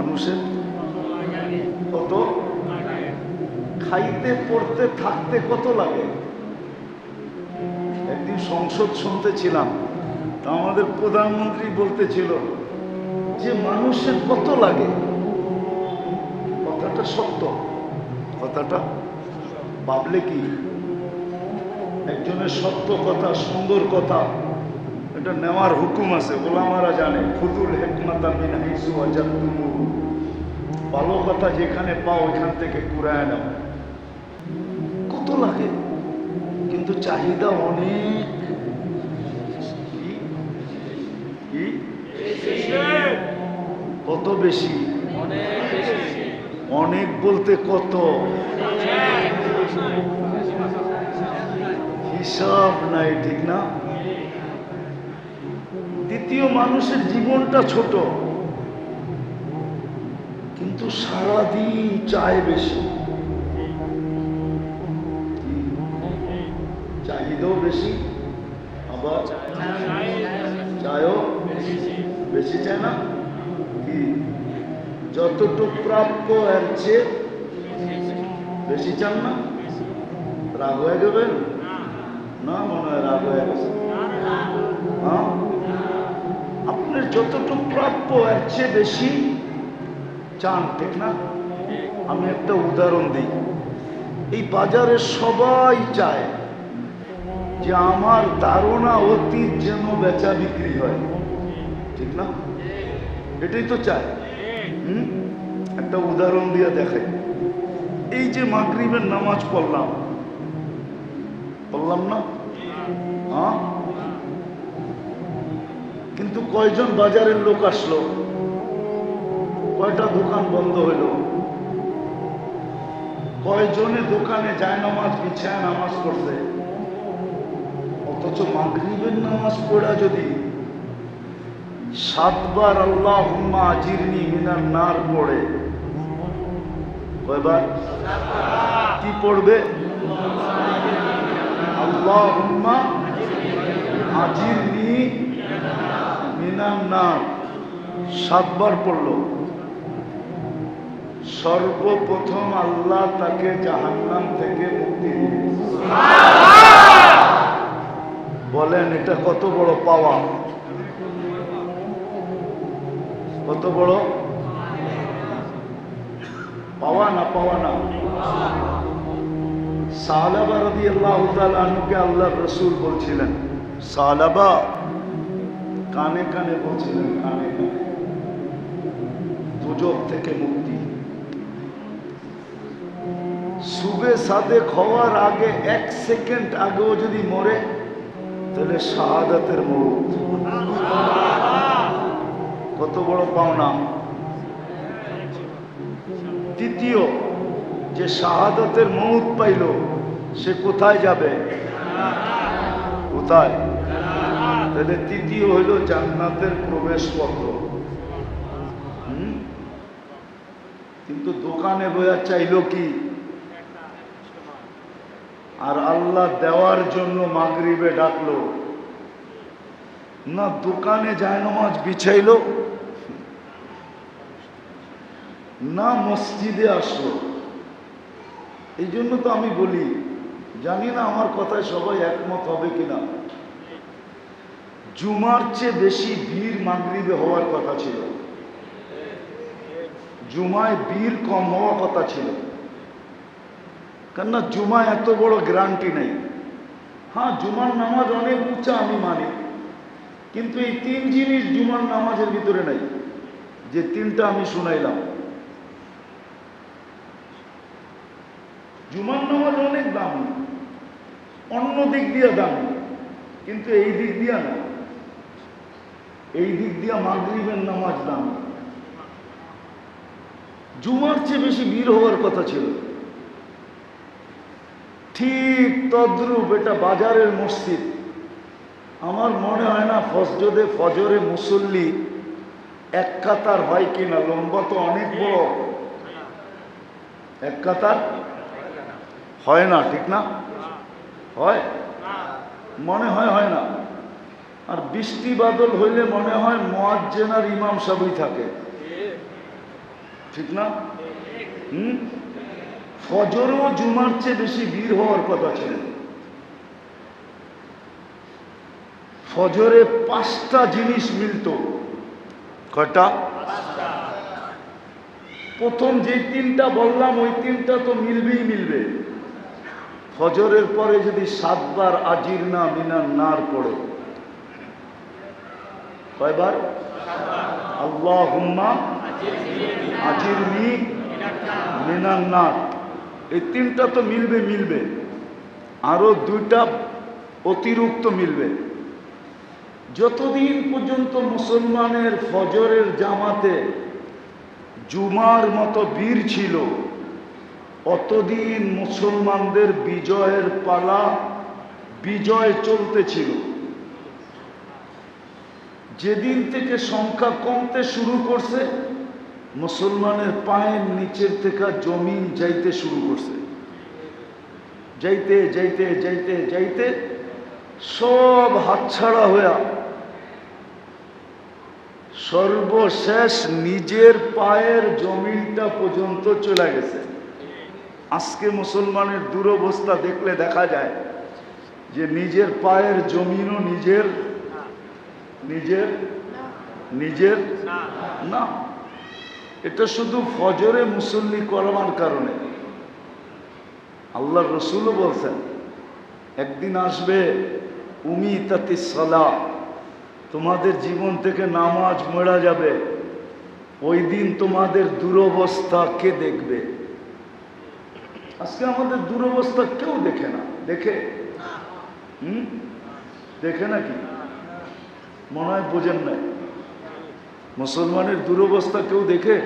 মানুষের কত? খাইতে, পড়তে, থাকতে কত লাগে? একদিন সংসদ শুনতেছিলাম, তা আমাদের প্রধানমন্ত্রী বলতেছিল যে মানুষের কত লাগে? কথাটা সত্য। কথাটা ভাবলে কি একজনের সত্য কথা, সুন্দর কথা। এটা নেওয়ার হুকুম আছে গোলামারা জানে ফুতুল হেকমাতা মিন হাইসু আজাতুমু ভালো কথা যেখানে পাও ওইখান থেকে কুড়ায় নাও। কত লাগে? কিন্তু চাহিদা অনেক? কত বেশি? অনেক বলতে কত? হিসাব নাই, ঠিক না? দ্বিতীয় মানুষের জীবনটা ছোট। কিন্তু সারাদিন চায় বেশি। চাহিদাও বেশি, আবার চায়ও বেশি চায় না। কি? যতটুক প্রাপ্য এর চেয়ে বেশি চান না? রাগ হয়ে যাবেন? না, মনে হয় রাগ হয়ে গেছে। হ্যাঁ? যতটুকু প্রাপ্য, এর চেয়ে বেশি চান ঠিক না? আমি একটা উদাহরণ দিই। এই বাজারে সবাই চায় যে আমার ধারণা অতীত যেন বেচা বিক্রি হয়। ঠিক না? এটাই তো চায়। হুম? একটা উদাহরণ দিয়ে দেখাই। এই যে মাগরিবের নামাজ পড়লাম পড়লাম না? হ্যাঁ? কিন্তু কয়জন বাজারের লোক আসলো? কয়টা দোকান বন্ধ হইল? কয়জনে দোকানে যায় নামাজ বিছায় নামাজ পড়ছে? অথচ মাগরিবের নামাজ পড়া যদি সাতবার আল্লাহ হুম্মা আজিরনি মিনার নার পড়ে, কয়বার? কি পড়বে? আল্লাহ হুম্মা আজিরনি মিনার নার সাতবার পড়ল। সর্বপ্রথম আল্লাহ তাকে জাহান্নাম থেকে মুক্তি বলেন, এটা কত বড় পাওয়া? কত বড়? পাওয়া না পাওয়া না? সালাবা রদি আল্লাহ আনুকে আল্লাহ রসুল বলছিলেন সালাবা কানে কানে বলছিলেন, কানে কানে। দুজক থেকে মুক্তি। সুবে সাদে খাওয়ার আগে এক সেকেন্ড আগেও যদি মরে, তাহলে শাহাদাতের মৌত কত বড় পাওনা। তৃতীয় যে শাহাদাতের মৌত পাইল, সে কোথায় যাবে? কোথায়? তাহলে তৃতীয় হইল জান্নাতের প্রবেশপত্র? কিন্তু দোকানে বইয়া চাইল কি? আর আল্লাহ দেওয়ার জন্য মাগরিবে ডাকলো। না, দোকানে যায় নামাজ বিছাইলো। না, মসজিদে আসলো। এই জন্য তো আমি বলি, জানি না আমার কথায় সবাই একমত হবে কিনা। জুমার চেয়ে বেশি ভিড় মাগরিবে হওয়ার কথা ছিল। জুমায় ভিড় কম হওয়ার কথা ছিল। কেননা জুমা এত বড় গ্যারান্টি নেই। হ্যাঁ জুমার নামাজ অনেক উঁচা আমি মানি, কিন্তু এই তিন জিনিস জুমার নামাজের ভিতরে নাই, যে তিনটা আমি শুনাইলাম। জুমার নামাজ অনেক দামি, অন্য দিক দিয়ে দামি, কিন্তু এই দিক দিয়ে না। এই দিক দিয়া মাগরিবের নামাজ দামি। জুমার চেয়ে বেশি ভিড় হওয়ার কথা ছিল। ঠিক তদ্রুপ এটা বাজারের মসজিদ। আমার মনে হয় না ফজরে ফজরে মুসল্লি এক কাতার হয় কিনা, লম্বা তো অনেক বড়। এক কাতার? হয় না, ঠিক না? হয়? মনে হয় হয় না। আর বৃষ্টি বাদল হইলে মনে হয় মোয়াজ্জেন আর ইমাম সবই থাকে। ঠিক না? হুম? ফজরও জুমার চেয়ে বেশি ভিড় হওয়ার কথা ছিল। ফজরে পাঁচটা জিনিস মিলত। কয়টা? প্রথম যে তিনটা বললাম, ওই তিনটা তো মিলবেই মিলবে। ফজরের পরে যদি সাতবার আজির না মিনার নার পড়ে কয়বার? আল্লাহ হুম্মা আজির নি মিনার নার। এই তিনটা তো মিলবে মিলবে। আরও দুইটা অতিরিক্ত মিলবে। যতদিন পর্যন্ত মুসলমানের ফজরের জামাতে জুমার মতো বীর ছিল, অতদিন মুসলমানদের বিজয়ের পালা বিজয় চলতেছিল যেদিন থেকে সংখ্যা কমতে শুরু করছে, মুসলমানের পায়ের নিচের থেকে জমিন যাইতে শুরু করছে। যাইতে যাইতে যাইতে যাইতে সব হাতছাড়া হইয়া সর্বশেষ নিজের পায়ের জমিনটা পর্যন্ত চলে গেছে। আজকে মুসলমানের দুরবস্থা দেখলে দেখা যায় যে নিজের পায়ের জমিনও নিজের নিজের নিজের? না। এটা শুধু ফজরে মুসল্লি করবার কারণে। আল্লাহ রসুলও বলছেন একদিন আসবে উমি তাতি সলা তোমাদের জীবন থেকে নামাজ মেরা যাবে। ওই দিন তোমাদের দুরবস্থা কে দেখবে? আজকে আমাদের দুরবস্থা কেউ দেখে না। দেখে? হুম? দেখে নাকি? মনে হয় বোঝেন নাই। মুসলমানের দুরবস্থা কেউ দেখে?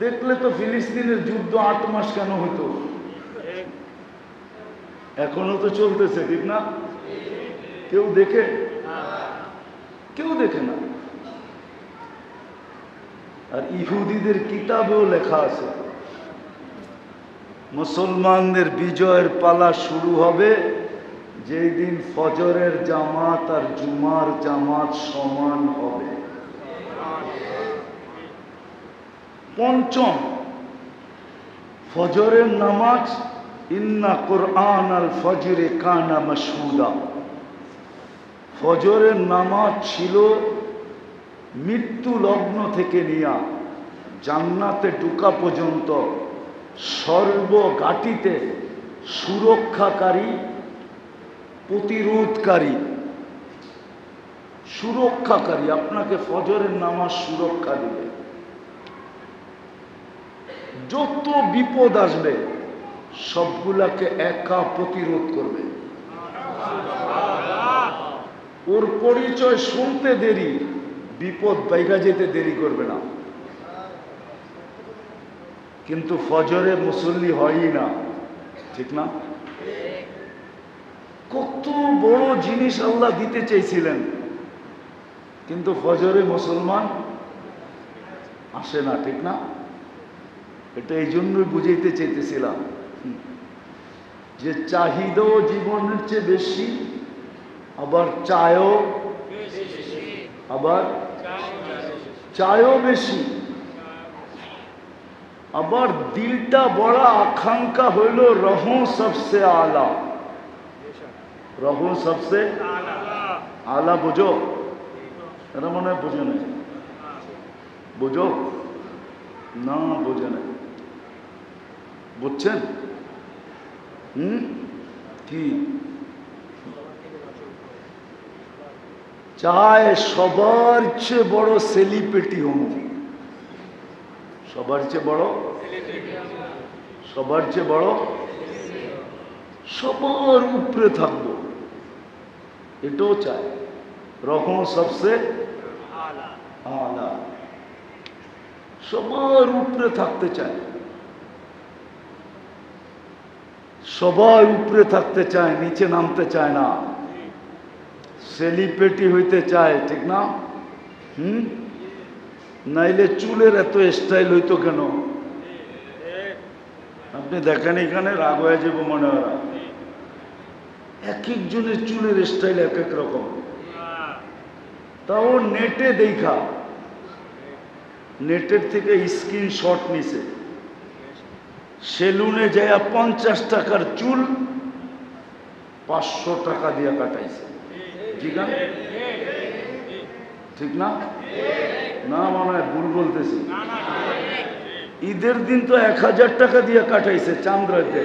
দেখলে তো ফিলিস্তিনের যুদ্ধ আট মাস কেন হতো? এখনও তো চলতেছে, ঠিক না? কেউ দেখে? কেউ দেখে না। আর ইহুদিদের কিতাবেও লেখা আছে। মুসলমানদের বিজয়ের পালা শুরু হবে যেই দিন ফজরের জামাত আর জুমার জামাত সমান হবে। পঞ্চম, ফজরের নামাজ, ইন্না কোরআন আল ফজরে কানা মাসুদা ফজরের নামাজ ছিল মৃত্যু লগ্ন থেকে নিয়া জান্নাতে ঢুকা পর্যন্ত সর্বঘাটিতে সুরক্ষাকারী প্রতিরোধকারী, সুরক্ষাকারী, আপনাকে ফজরের নামাজ সুরক্ষা দিবে। যত বিপদ আসবে, সবগুলাকে একা প্রতিরোধ করবে। ওর পরিচয় শুনতে দেরি, বিপদ বাইরা যেতে দেরি করবে না। কিন্তু ফজরে মুসল্লি হয়ই না, ঠিক না? কত বড় জিনিস আল্লাহ দিতে চেয়েছিলেন। কিন্তু ফজরে মুসলমান আসে না, ঠিক না? এটা এই জন্যই বুঝাইতে চাইতেছিলাম। হুম। যে চাহিদাও জীবনের চেয়ে বেশি, আবার চায়ও আবার চায়ও বেশি। আবার দিলটা বড় আকাঙ্ক্ষা হইল রহ সবসে আলা। রহ সবসে আলা বুঝো। এটা মনে হয় বুঝো না বুঝো? না, বুঝে না বুঝছেন? হুম? কি? চায় সবার চেয়ে বড় সেলিব্রিটি হম সবার চেয়ে বড়? সবার চেয়ে বড়? সবার উপরে থাকব। এটাও চায় রকম সবসে আলা সবার উপরে থাকতে চায় সবাই উপরে থাকতে চায় নিচে নামতে চায় না সেলিব্রিটি হইতে চায় ঠিক না হুম নাইলে চুলের এত স্টাইল হইতো কেন আপনি দেখেন এখানে রাগ হয়ে যাব মনে হয় এক একজনের চুলের স্টাইল এক এক রকম। তাও নেটে দেখা। নেটের থেকে স্ক্রিনশট নিছে। সেলুনে যায় পঞ্চাশ টাকার চুল পাঁচশো টাকা দিয়ে কাটাইছে। ঠিক না? ঠিক না? না মনে হয় ভুল বলতেছি। ঈদের দিন তো এক হাজার টাকা দিয়ে কাটাইছে চান্দ্রাতে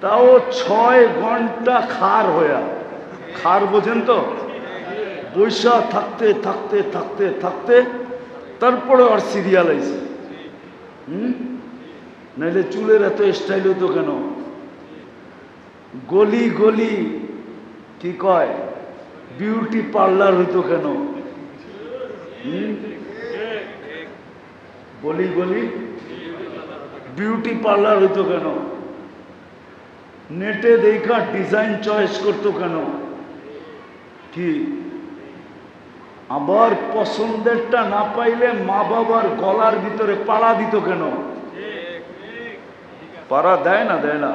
তাও ছয় ঘণ্টা খার হইয়া। খার বোঝেন তো? বৈশা থাকতে থাকতে থাকতে থাকতে, তারপরে আর সিরিয়াল আইছে। হুম? নাইলে চুলের এত স্টাইল হতো কেন? গলি গলি, কি কয়? বিউটি পার্লার হইতো কেন? গলি গলি বিউটি পার্লার হইতো কেন? নেটে দেখা ডিজাইন চয়েস করতো কেন? কি? আবার পছন্দেরটা না পাইলে মা বাবার গলার ভিতরে পাড়া দিত কেন? পাড়া দেয় না দেয় না।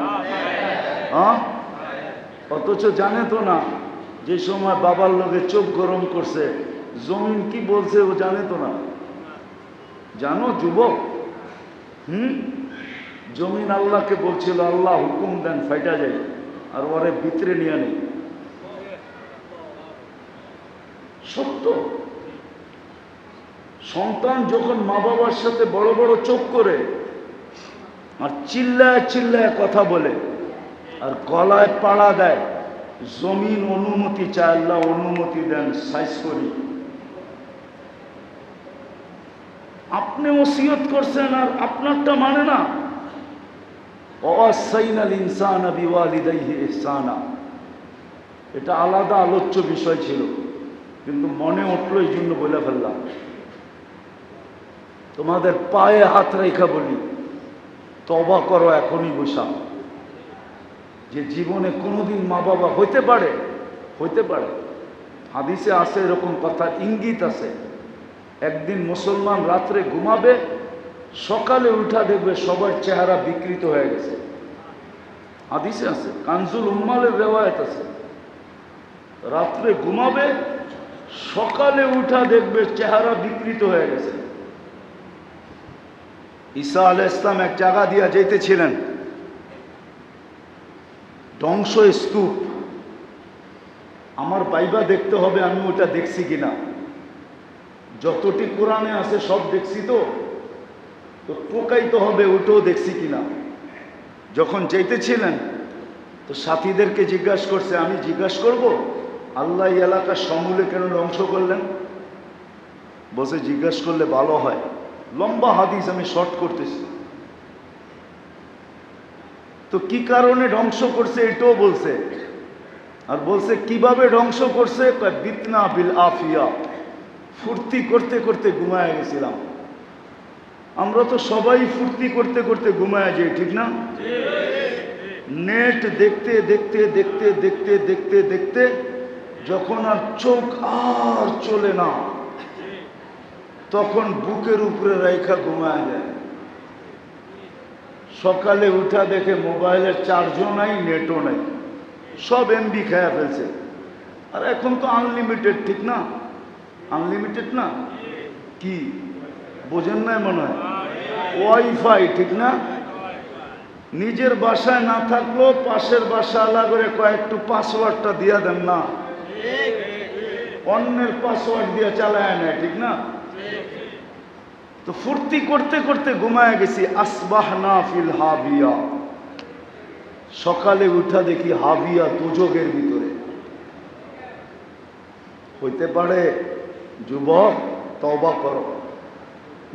হ্যাঁ অথচ জানে তো না, যে সময় বাবার লোকে চোখ গরম করছে, জমিন কি বলছে ও জানে তো না। জানো যুবক? হুম? জমিন আল্লাহকে বলছিল, আল্লাহ হুকুম দেন, ফাইটা যায়। আর ওরে ভিতরে নিয়ে নেই সত্য। সন্তান যখন মা বাবার সাথে বড় বড় চোখ করে আর চিল্লায় চিল্লায় কথা বলে আর গলায় পাড়া দেয়, জমিন অনুমতি চায়, আল্লাহ অনুমতি দেন, সাইজ করি। আপনি ওসিয়ত করছেন আর আপনারটা মানে না। অসাইনাল ইনসান বিওয়ালিদাইহি ইহসানা। এটা আলাদা আলোচ্য বিষয় ছিল, কিন্তু মনে উঠল এই জন্য বলে ফেললাম। তোমাদের পায়ে হাত রেখা বলি তবা করো এখনই বসা। যে জীবনে কোনোদিন মা বাবা হইতে পারে হইতে পারে। হাদিসে আছে এরকম কথা, ইঙ্গিত আছে। একদিন মুসলমান রাত্রে ঘুমাবে সকালে উঠা দেখবে সবার চেহারা বিকৃত হয়ে গেছে। হাদিসে আছে, কানজুল উম্মালের রেওয়ায়ত আছে। রাত্রে ঘুমাবে, সকালে উঠা দেখবে চেহারা বিকৃত হয়ে গেছে। ঈসা আল ইসলাম এক জায়গা দিয়া যেতেছিলেন ধ্বংস স্তূপ আমার বাইবা দেখতে হবে, আমি ওটা দেখছি কিনা। যতটি কোরআনে আছে সব দেখছি তো? তো টোকাইতে হবে ওটাও দেখছি কিনা। যখন যেতেছিলেন তো সাথীদেরকে জিজ্ঞাসা করছে, আমি জিজ্ঞাসা করব? আল্লাহ এলাকার সমূলে কেন ধ্বংস করলেন? বসে জিজ্ঞাসা করলে ভালো হয়। লম্বা হাদিস আমি শর্ট করতেছি। তো কি কারণে ধ্বংস করছে এটাও বলছে। আর বলছে, কীভাবে ধ্বংস করছে? বিতনা বিল আফিয়া। ফুর্তি করতে করতে ঘুমায় গেছিলাম। আমরা তো সবাই ফুর্তি করতে করতে ঘুমায় যাই, ঠিক না? নেট দেখতে দেখতে দেখতে দেখতে দেখতে দেখতে যখন আর চোখ আর চলে না, তখন বুকের উপরে রেখা ঘুমায় যায়। সকালে উঠা দেখে মোবাইলের চার্জও নাই, নেটও নাই, সব এমবি খেয়া ফেলছে। আর এখন তো আনলিমিটেড ঠিক না? আনলিমিটেড না? কি? বোঝেন নাই মনে হয়? ওয়াইফাই, ঠিক না? নিজের বাসায় না থাকলেও পাশের বাসা আলাদা করে কয়েকটু পাসওয়ার্ডটা দিয়ে দেন না। অন্যের পাসওয়ার্ড দিয়ে চালায় নেয়, ঠিক না? তো ফুর্তি করতে করতে ঘুমায় গেছি আসবাহ না ফিল হাবিয়া। সকালে উঠা দেখি হাবিয়া দুযোগের ভিতরে। হইতে পারে, যুবক তবা করো।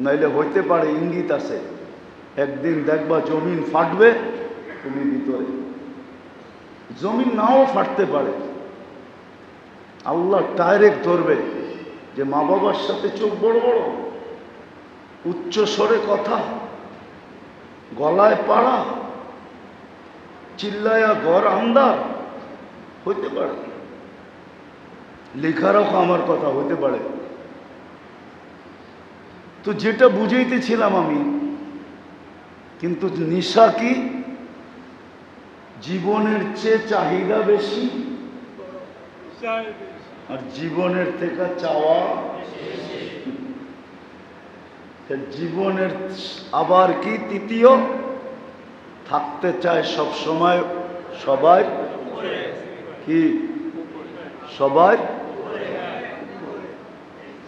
নাইলে হইতে পারে ইঙ্গিত আছে। একদিন দেখবা জমিন ফাটবে, তুমি ভিতরে। জমিন নাও ফাটতে পারে। আল্লাহ ডাইরেক্ট ধরবে যে মা বাবার সাথে চোখ বড় বড়, উচ্চ স্বরে কথা, গলায় পাড়া, চিল্লায়া ঘর আন্দার হইতে পারে। লেখারও আমার কথা, হইতে পারে। তো যেটা বুঝাইতেছিলাম আমি, কিন্তু নিশা কি? জীবনের চেয়ে চাহিদা বেশি আর জীবনের থেকে চাওয়া জীবনের আবার কি তৃতীয়? থাকতে চায় সব সময় সবাই? কি? সবাই?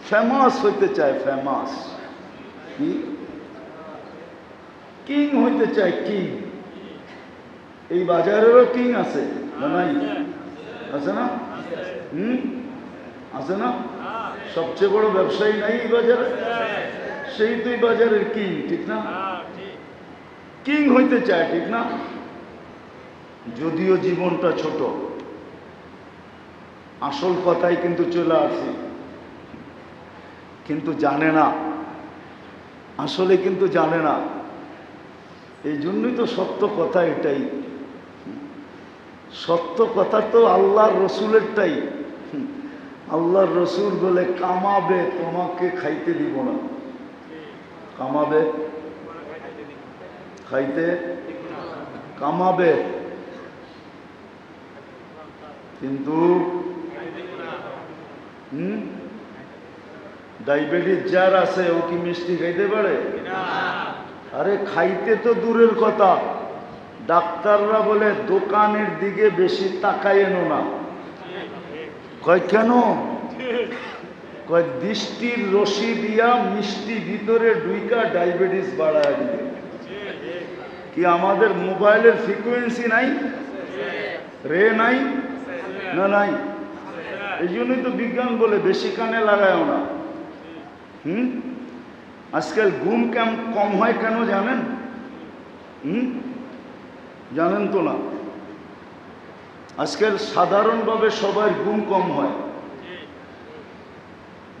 ফেমাস হইতে চায়, ফেমাস। কি? কিং হইতে চায় কিং। এই বাজারেরও কিং আছে আছে না? হুম? আছে না? সবচেয়ে বড় ব্যবসায়ী নাই এই বাজারে? সেই তুই বাজারের কিং, ঠিক না? কিং হইতে চায়, ঠিক না? যদিও জীবনটা ছোট, আসল কথাই কিন্তু চলে আসি। কিন্তু জানে না আসলে কিন্তু জানে না। এই জন্যই তো সত্য কথা এটাই। সত্য কথা তো আল্লাহর রসুলেরটাই। আল্লাহর রসুল বলে কামাবে তোমাকে খাইতে দিব না। কামাবে? খাইতে? কামাবে? কিন্তু হুম? ডায়াবেটিস যার আছে ও কি মিষ্টি খাইতে পারে? আরে খাইতে তো দূরের কথা। ডাক্তাররা বলে দোকানের দিকে বেশি তাকাই এনো না। কয় কেন? কয় দৃষ্টির রশি দিয়া মিষ্টি ভিতরে ডুইকা ডায়াবেটিস বাড়ায় দিবে। কি আমাদের মোবাইলের ফ্রিকোয়েন্সি নাই? রে নাই? না নাই? এই জন্যই তো বিজ্ঞান বলে বেশি কানে লাগায়ও না। হুম? আজকাল ঘুম কেম, কম হয় কেন জানেন? হুম? জানেন তো না। আজকাল সাধারণভাবে সবার ঘুম কম হয়।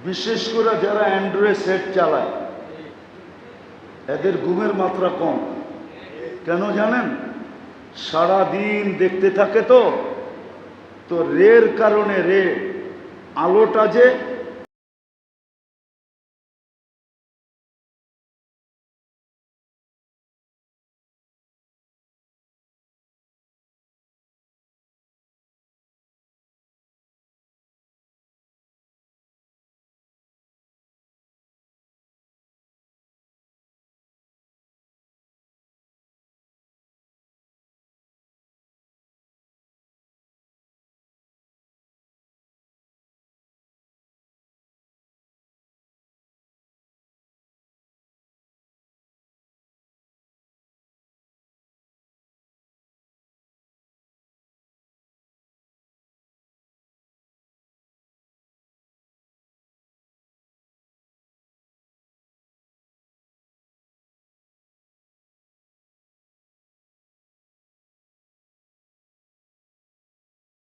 বিশেষ করে যারা অ্যান্ড্রয়েড সেট চালায়, এদের ঘুমের মাত্রা কম। কেন জানেন? সারা দিন দেখতে থাকে তো তো রের কারণে রে আলোটা যে